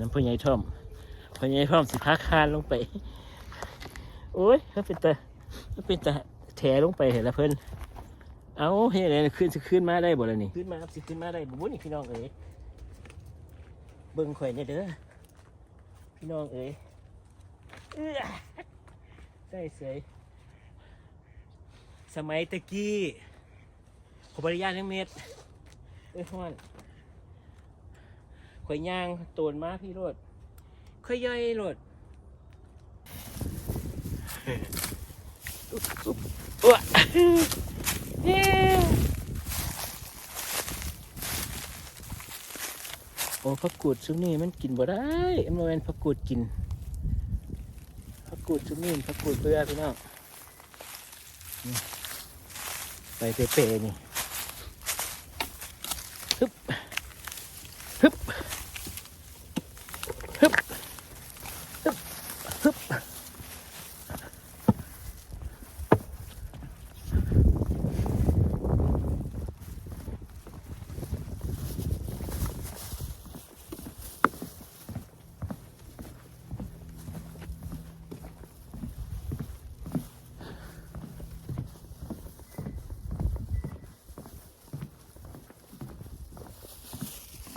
น้ำพ่อใหญ่ท่อมพ่อใหญ่ท่อมสิพาคานลงไป โอ้ยเขาเป็นตาเขาเป็นตาแถลงไปเห็นแล้วเพิ่นเอาเฮ้ยอะไรขึ้นจะขึ้นมาได้บ่ล่ะนี่ขึ้นมาสิขึ้นมาได้บ่นี่พี่น้องเอ๋ยเบิ่งข่อยเนี่ยเด้อพี่น้องเอ๋ยเอื้อได้เสยสมัยตะกี้ขอบริยานยังเม็ดเอ้ยพ่อน ข่อยย่างโตนมาพี่โรดข่อยย่อยโรดอ้วเย้โอ้ผักกูดซุมนี่มันกินบ่ได้มันบ่แม่นผักกูดกินผักกูดซุมนี่ผักกูดเบื่อพี่น้องไปเปะๆนี่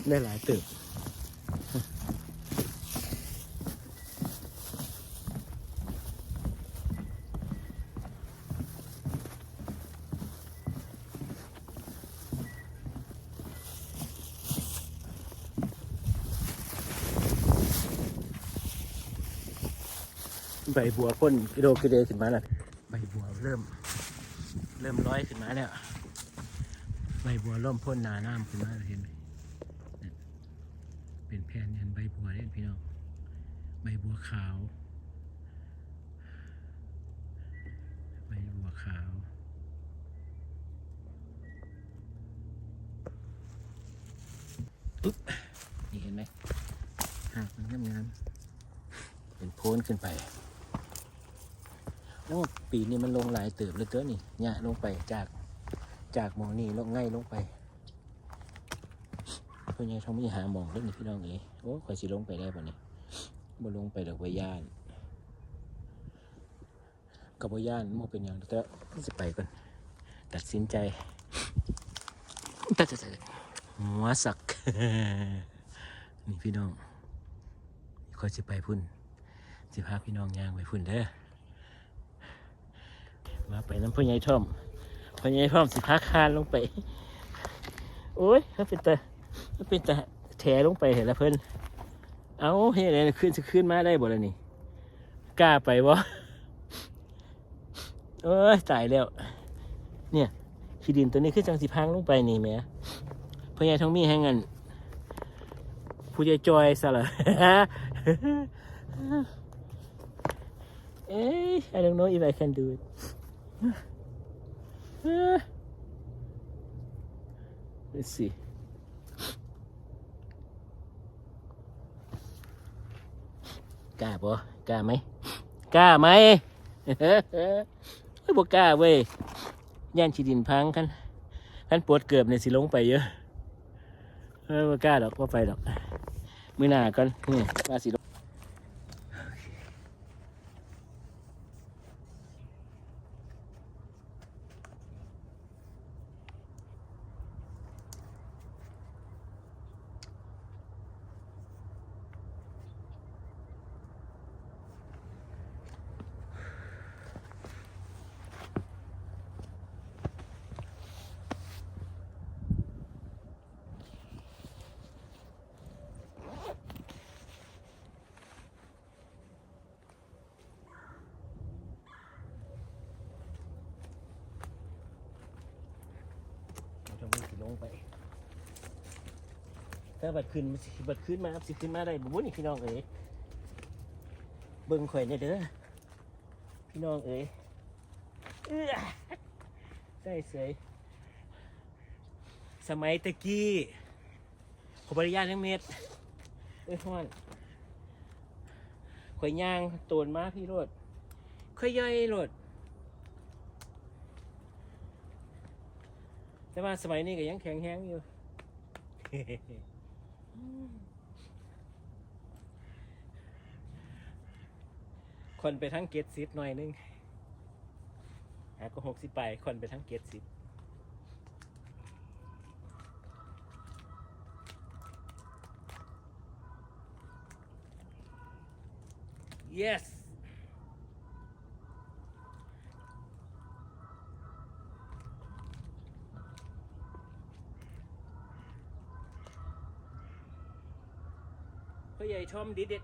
ได้หลายตึกใบบัวพ่นกิโลกิเดขึ้นมาแล้วใบบัวเริ่ม เริ่มร้อยขึ้นมาแล้ว ใบบัวเริ่มพ่นหนาน้ำขึ้นมาเห็นไหม เป็นแผ่นยันใบบัวเนี่ยพี่น้องใบบัวขาวใบบัวขาวปุ๊บนี่เห็นไหมหากมันงามงามๆเป็นโพ้นขึ้นไปแล้วปีนี้มันลงหลายเติบเลยเต้อนี่เนี่ยลงไปจากจากมองนี่ลงง่ายลงไป พื่อนยังทำมีหาหมองเรื่องนี้พี่น้องเอ๋โอ้ข่อยสิลงไปได้ป่ะเนี่ยบ่ลงไปดอกใบย่านกับใบย่านโมเป็นอย่างแต่สิไปก่อนตัดสินใจตัดใจหัวสัก นี่พี่น้องข่อยสิไปพุ่นสิพาพี่น้องย่างไปพุ่นเด้อมาไปน้ำพ่อใหญ่ท่อมพ่อใหญ่พร้อมสิพาคานลงไปโอ้ยเขาเป็นตา เขาเป็นแตาแถลงไปเห็นแล้วเพิ่นเอาเฮ้ยอะไรขึ้นจะขึ้นมาได้บ่ล่ะนี่กล้าไปบ่โอ้ยตายแล้ว เนี่ยขี้ดินตัวนี้คือจังสิพังลงไปนี่แหม่พ่อใหญ่ทองมีแห่งเงินผู้ใหญ่จอยซะละเอ้ย I don't know if I can do it เออ Let's see กล้าปะกล้าไหมกล้าไหมเฮ้ยบอกกล้าเว้ยย่านชีดินพังคันขันปวดเกือบเนี่ยสิลงไปเยอะเฮ้ยบอกล้าดอกว่าไปดอกมือหน้าก่อนนี่ว่าสิลง ไปถ้าบัดขึ้นบัดขึ้นมาสิขึ้นมาได้บุ้นี่พี่น้องเอ๋ยเบิ่งข่อยเนี่ยเด้อพี่น้องเอ๋ยเอื้อได้เสยสมัยตะกี้ขอบริยานยังเม็ดเอ้ยพ่อนข่อยย่างโตนมาพี่โรดข่อยย่อยโรด แต่ว่าสมัยนี้ก็ยังแข็งแห้งอยู่ คนไปทั้งเกตซิดหน่อยนึงหาก็หกสิบไป คนไปทั้งเกตซิดเยส พ่อใหญ่ชมดิเด็ด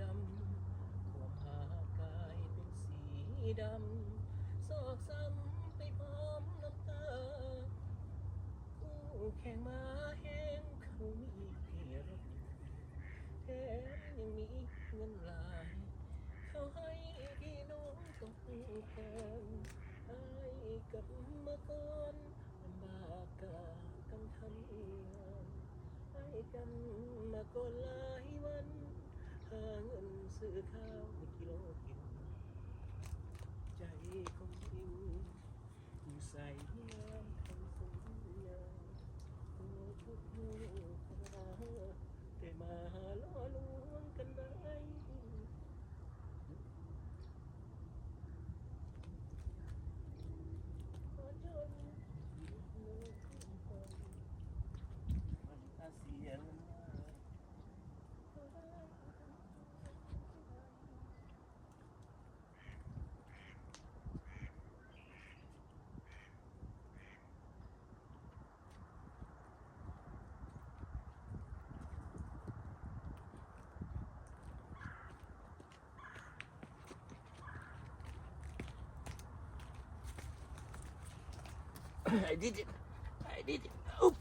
ดำความหากายเป็นสีดำซอกซ้ำไปพร้อมน้ำตาคู่แข่งมาแห้งเขามีรแถมยังมีเงินหลาย เขาให้พี่น้องต้องผูกแขนไอ้กับมาก่อนลำบากกากันทำงานให้กันมาก่อนหลายวัน หาเงินซื้อข้าวไม่กิโล I did it. I did it. Oop.